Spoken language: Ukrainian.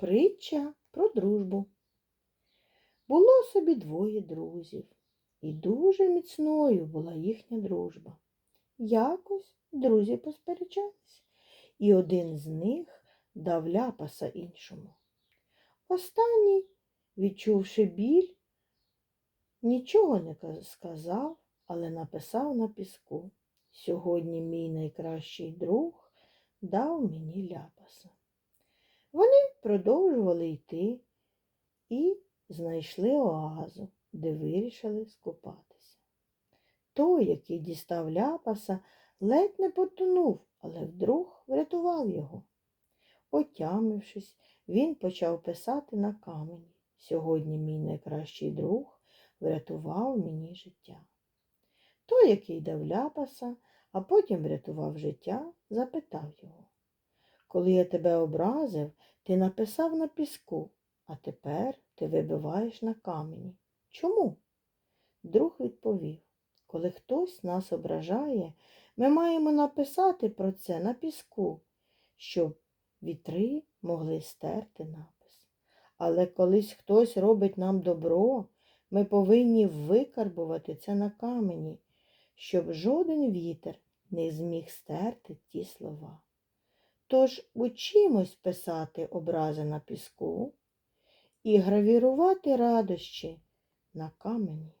Притча про дружбу. Було собі двоє друзів, і дуже міцною була їхня дружба. Якось друзі посперечались, і один з них дав ляпаса іншому. Останній, відчувши біль, нічого не сказав, але написав на піску. Сьогодні мій найкращий друг дав мені ляпаса. Вони продовжували йти і знайшли оазу, де вирішили скупатися. Той, який дістав ляпаса, ледь не потонув, але вдруг врятував його. Отямившись, він почав писати на камені. Сьогодні мій найкращий друг врятував мені життя. Той, який дав ляпаса, а потім врятував життя, запитав його. Коли я тебе образив, ти написав на піску, а тепер ти вибиваєш на камені. Чому? Друг відповів, коли хтось нас ображає, ми маємо написати про це на піску, щоб вітри могли стерти напис. Але колись хтось робить нам добро, ми повинні викарбувати це на камені, щоб жоден вітер не зміг стерти ті слова. Тож учимось писати образи на піску і гравірувати радощі на камені.